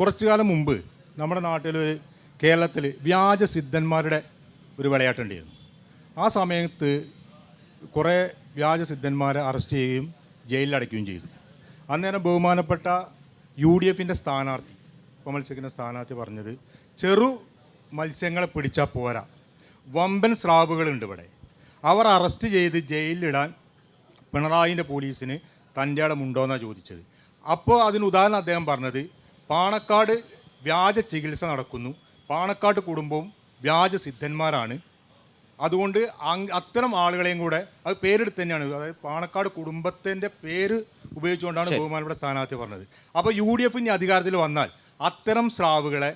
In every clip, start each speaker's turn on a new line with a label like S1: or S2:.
S1: കുറച്ചു കാലം മുമ്പ് നമ്മുടെ നാട്ടിലൊരു കേരളത്തിൽ വ്യാജ സിദ്ധന്മാരുടെ ഒരു വിളയാട്ടുണ്ടായിരുന്നു. ആ സമയത്ത് കുറേ വ്യാജ സിദ്ധന്മാരെ അറസ്റ്റ് ചെയ്യുകയും ജയിലിൽ അടയ്ക്കുകയും ചെയ്തു. അന്നേരം ബഹുമാനപ്പെട്ട യു ഡി എഫിന്റെ സ്ഥാനാർത്ഥി ഇപ്പോൾ മത്സരിക്കുന്ന സ്ഥാനാർത്ഥി പറഞ്ഞത് ചെറു മത്സ്യങ്ങളെ പിടിച്ചാൽ പോരാ. വമ്പൻ സ്രാവുകളുണ്ട് ഇവിടെ. അവർ അറസ്റ്റ് ചെയ്ത് ജയിലിലിടാൻ പിണറായിന്റെ പോലീസിന് തന്റെ അടമുണ്ടോയെന്നാണ് ചോദിച്ചത്. അപ്പോൾ അതിന് ഉദാഹരണം അദ്ദേഹം പറഞ്ഞത് പാണക്കാട് വ്യാജ ചികിത്സ നടക്കുന്നു. പാണക്കാട് കുടുംബവും വ്യാജ സിദ്ധന്മാരാണ്. അതുകൊണ്ട് അത്തരം ആളുകളെയും കൂടെ അത് പേരെടുത്ത് തന്നെയാണ്. അതായത് പാണക്കാട് കുടുംബത്തിന്റെ പേര് ഉപയോഗിച്ചുകൊണ്ടാണ് ബഹുമാനപ്പെട്ട സ്ഥാനാർത്ഥി പറഞ്ഞത്. അപ്പോൾ യു ഡി എഫിന്റെ അധികാരത്തിൽ വന്നാൽ അത്തരം സ്രാവുകളെ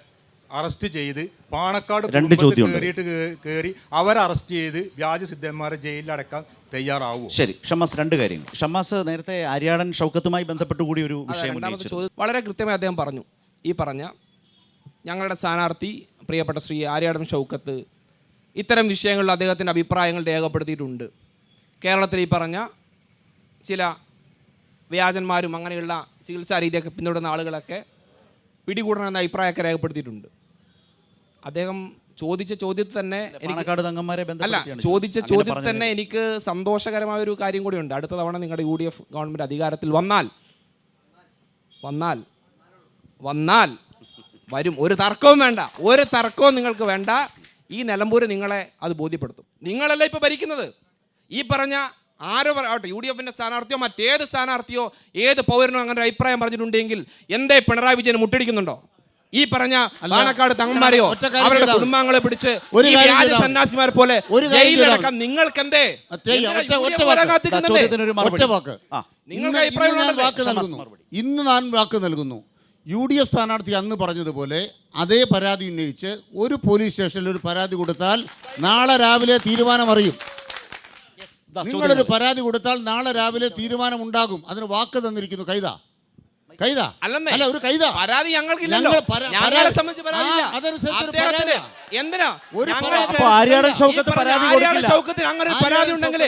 S1: അറസ്റ്റ് ചെയ്ത് പാണക്കാട്
S2: രണ്ട് ചോദ്യം.
S1: കയറിയിട്ട് കയറി അവരെ അറസ്റ്റ് ചെയ്ത് വ്യാജ സിദ്ധന്മാരെ ജയിലിൽ അടക്കാൻ തയ്യാറാവുമോ
S2: ശരി ഷമാസ് രണ്ട് കാര്യങ്ങൾ. ഷമാസ് നേരത്തെ ആര്യാടൻ ഷൗക്കത്തുമായി ബന്ധപ്പെട്ട് കൂടി ഒരു വിഷയം
S3: വളരെ കൃത്യമായി അദ്ദേഹം പറഞ്ഞു. ഈ പറഞ്ഞ ഞങ്ങളുടെ സ്ഥാനാർത്ഥി പ്രിയപ്പെട്ട ശ്രീ ആര്യാടൻ ഷൗക്കത്ത് ഇത്തരം വിഷയങ്ങളിൽ അദ്ദേഹത്തിന്റെ അഭിപ്രായങ്ങൾ രേഖപ്പെടുത്തിയിട്ടുണ്ട്. കേരളത്തിൽ ഈ പറഞ്ഞ ചില വ്യാജന്മാരും അങ്ങനെയുള്ള ചികിത്സാ രീതിയൊക്കെ പിന്തുടരുന്ന ആളുകളൊക്കെ പിടികൂടണമെന്ന അഭിപ്രായമൊക്കെ രേഖപ്പെടുത്തിയിട്ടുണ്ട്. അദ്ദേഹം ചോദിച്ച ചോദ്യത്തിൽ തന്നെ
S2: പാണക്കാട് തങ്ങന്മാരെ
S3: അല്ല
S2: ബന്ധപ്പെടുത്തിയാണ്
S3: ചോദിച്ച
S2: അങ്ങനെ
S3: ചോദ്യത്തിൽ
S2: പറഞ്ഞത്.
S3: തന്നെ എനിക്ക് സന്തോഷകരമായ ഒരു കാര്യം കൂടിയുണ്ട് അടുത്ത തവണ നിങ്ങളുടെ യു ഡി എഫ് ഗവൺമെന്റ് അധികാരത്തിൽ വന്നാൽ വന്നാൽ വന്നാൽ വരും. ഒരു തർക്കവും വേണ്ട. ഒരു തർക്കവും നിങ്ങൾക്ക് വേണ്ട. ഈ നിലമ്പൂര് നിങ്ങളെ അത് ബോധ്യപ്പെടുത്തും. നിങ്ങളല്ല ഇപ്പൊ ഭരിക്കുന്നത്? ഈ പറഞ്ഞ ആരോ പറയട്ടെ യു ഡി എഫിന്റെ സ്ഥാനാർത്ഥിയോ മറ്റേത് സ്ഥാനാർത്ഥിയോ ഏത് പൗരനോ അങ്ങനെ ഒരു അഭിപ്രായം പറഞ്ഞിട്ടുണ്ടെങ്കിൽ എന്തേ പിണറായി വിജയൻ മുട്ടടിക്കുന്നുണ്ടോ? ഈ പറഞ്ഞ പാണക്കാട് തങ്ങന്മാരെയോ അവരുടെ
S4: കുടുംബങ്ങളെ
S3: കുടുംബാംഗങ്ങളെ പിടിച്ച് സന്യാസിമാരെ പോലെ
S4: ഒരു കാര്യം
S3: നിങ്ങൾക്ക് എന്തേ
S4: ഇന്ന് ഞാൻ വാക്ക് നൽകുന്നു.
S2: മറുപടി.
S4: ഞാൻ വാക്ക് നൽകുന്നു. യു ഡി എഫ് സ്ഥാനാർത്ഥി അന്ന് പറഞ്ഞതുപോലെ അതേ പരാതി ഉന്നയിച്ച് ഒരു പോലീസ് സ്റ്റേഷനിൽ ഒരു പരാതി കൊടുത്താൽ നാളെ രാവിലെ തീരുമാനം അറിയും നിങ്ങളൊരു പരാതി കൊടുത്താൽ നാളെ രാവിലെ തീരുമാനം ഉണ്ടാകും അതിന് വാക്ക് തന്നിരിക്കുന്നു. കൈത. കൈത?
S3: അല്ലെന്നേ.
S4: അല്ല ഒരു കൈത?
S3: പരാതി ഞങ്ങൾക്കില്ലല്ലോ.
S4: ഞങ്ങൾ
S3: ഞങ്ങളെ
S4: പരാതി-
S3: സംബന്ധിച്ച്. എന്തിനാ?
S4: ഒരു പരാതി-
S2: ആര്യാടൻ
S3: അങ്ങനെ ഉണ്ടെങ്കിൽ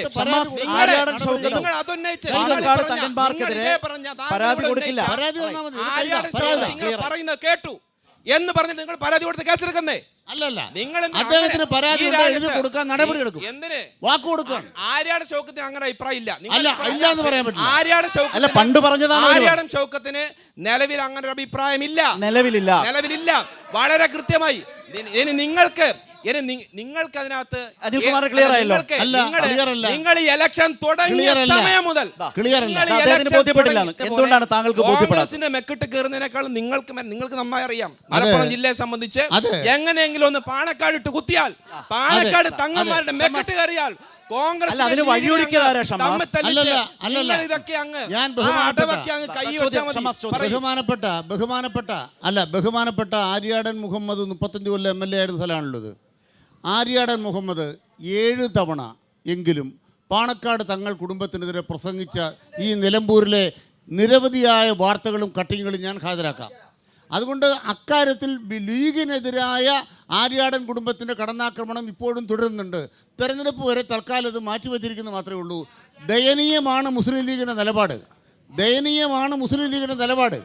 S3: നിങ്ങൾ അതുന്നയിച്ച്
S2: പരാതി കൊടുക്കില്ല.
S3: പറയുന്നത് കേട്ടു. എന്ന് പറഞ്ഞിട്ട് നിങ്ങൾ പരാതി കൊടുത്ത് കേസെടുക്കുന്നേ?
S4: അല്ലല്ല.
S3: നിങ്ങൾ
S4: അദ്ദേഹത്തിന് പരാതി എഴുതി കൊടുക്കാൻ നടപടി എടുക്കും.
S3: എന്തിന്?
S4: വാക്ക് കൊടുക്കാൻ
S3: ആര്യാട് ഷൗക്കത്തിന് അങ്ങനെ അഭിപ്രായം ഇല്ല.
S4: അല്ല, ഇല്ല എന്ന് പറയാൻ പറ്റില്ല.
S3: ആര്യാട്
S2: അല്ല, പണ്ട് പറഞ്ഞതാണ് അവർ
S3: ആര്യാടൻ ഷൗക്കത്തിന് നിലവിൽ അങ്ങനെ ഒരു അഭിപ്രായം ഇല്ല
S2: നിലവിലില്ല.
S3: നിലവിലില്ല. വളരെ കൃത്യമായി. ഇനി നിങ്ങൾക്ക് ഇനി നിങ്ങൾക്ക് അതിനകത്ത്. നിങ്ങൾ ഈ ഇലക്ഷൻ തുടങ്ങിയ സമയം മുതൽ
S2: എന്തുകൊണ്ടാണ് താങ്കൾക്ക്?
S3: കോൺഗ്രസിന്റെ മെക്കിട്ട് കയറുന്നതിനേക്കാൾ നിങ്ങൾക്ക് നിങ്ങൾക്ക് നന്നായി അറിയാം. മലപ്പുറം ജില്ലയെ സംബന്ധിച്ച് എങ്ങനെയെങ്കിലും ഒന്ന് പാണക്കാട് ഇട്ട് കുത്തിയാൽ പാണക്കാട് തങ്ങന്മാരുടെ മെക്കിട്ട് കയറിയാൽ കോൺഗ്രസ്
S2: അതിന്.
S4: ബഹുമാനപ്പെട്ട ബഹുമാനപ്പെട്ട അല്ല ബഹുമാനപ്പെട്ട ആര്യാടൻ മുഹമ്മദ് മുപ്പത്തഞ്ച് കൊല്ലം എം എൽ എ ആയിരുന്ന സ്ഥലമാണുള്ളത്. ആര്യാടൻ മുഹമ്മദ് ഏഴ് തവണ എങ്കിലും പാണക്കാട് തങ്ങൾ കുടുംബത്തിനെതിരെ പ്രസംഗിച്ച ഈ നിലമ്പൂരിലെ നിരവധിയായ വാർത്തകളും കട്ടിങ്ങുകളും ഞാൻ ഹാജരാക്കാം. അതുകൊണ്ട് അക്കാര്യത്തിൽ ലീഗിനെതിരായ ആര്യാടൻ കുടുംബത്തിന്റെ കടന്നാക്രമണം ഇപ്പോഴും തുടരുന്നുണ്ട്. തെരഞ്ഞെടുപ്പ് വരെ തൽക്കാലം ഇത് മാറ്റിവെച്ചിരിക്കുന്നു മാത്രമേ ഉള്ളൂ. ദയനീയമാണ് മുസ്ലിം ലീഗിന്റെ നിലപാട്. ദയനീയമാണ് മുസ്ലിം ലീഗിന്റെ നിലപാട്.